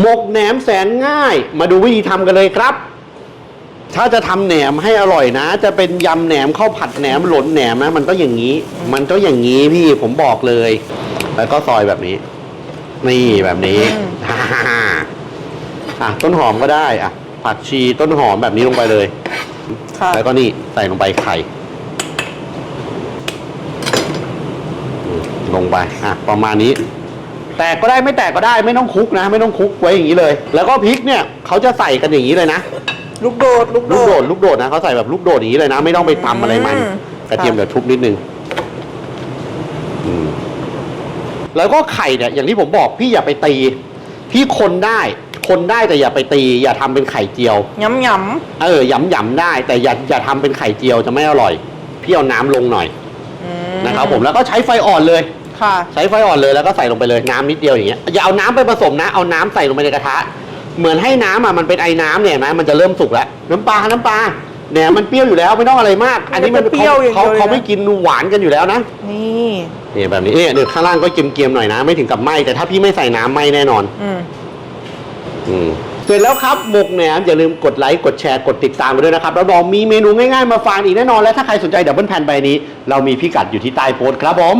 หมกแหนมแสนง่าย มาดูวิธีทำกันเลยครับ ถ้าจะทำแหนมให้อร่อยนะ จะเป็นยำแหนมข้าวผัดแหนมหลนแหนมนะ มันต้องอย่างนี้ มันต้องอย่างนี้พี่ผมบอกเลย แล้วก็ซอยแบบนี้ นี่แบบนี้อืมฮ่าฮ่าฮ่าอะต้นหอมก็ได้อะผักชีต้นหอมแบบนี้ลงไปเลย ค่ะ แล้วก็นี่ใส่ลงไปไข่อืมลงไปอะประมาณนี้ แตกก็ได้ไม่แตกก็ได้ไม่ต้องคลุกนะ ไม่ต้องคลุกไว้อย่างนี้เลย แล้วก็พริกเนี่ยเขาจะใส่กันอย่างนี้เลยนะ ลูกโดดลูกโดลูกโดดดลูกโดดนะเขาใส่แบบลูกโดดอย่างนี้เลยนะ ไม่ต้องไปตำอะไรมันอืมกระเทียมค่ะเดี๋ยวทุบนิดนึงอืมแล้วก็ไข่เนี่ยอย่างที่ผมบอกพี่อย่าไปตี พี่คนได้คนได้แต่อย่าไปตี อย่าทำเป็นไข่เจียวย้ำย้เออหยำหยำๆได้ แต่อย่าอย่าทำเป็นไข่เจียวจะไม่อร่อย พี่เอาน้ำลงหน่อยำอืมนะครับผมแล้วก็ใช้ไฟอ่อนเลย ค่ะ ใช้ไฟอ่อนเลยแล้วก็ใส่ลงไปเลยน้ำนิดเดียวอย่างเงี้ยอย่าเอาน้ำไปผสมนะเอาน้ำใส่ลงไปในกระทะ เหมือนให้น้ำอะมันเป็นไอ้น้ำเนี่ยเห็นไหมมันจะเริ่มสุกแล้วน้ำปลาน้ำปลาเนี่ยมันเปรี้ยวอยู่แล้วไม่ต้องอะไรมาก อันนี้มันมันจะเปรี้ยวอย่างเดีเขายวเลยนะ เขาไม่กินหวานกันอยู่แล้วนะนี่นี่แบบนี้เนี่ยเนี่ยข้างล่างก็เกรียมๆหน่อยนะ ไม่ถึงกับไหมแต่ถ้าพี่ไม่ใส่น้ำไหมแน่นอน อืม อืมเสร็จแล้วครับหมกแหนมอย่าลืมกดไลค์กดแชร์กดติดตามกันด้วยนะครับแล้วบอกมีเมนูง่ายๆมาฝากอีกแน่นอนและถ้าใครสนใจดับเบิลแพนใบนี้ เรามีพิกัดอยู่ที่ใต้โพสต์ครับผม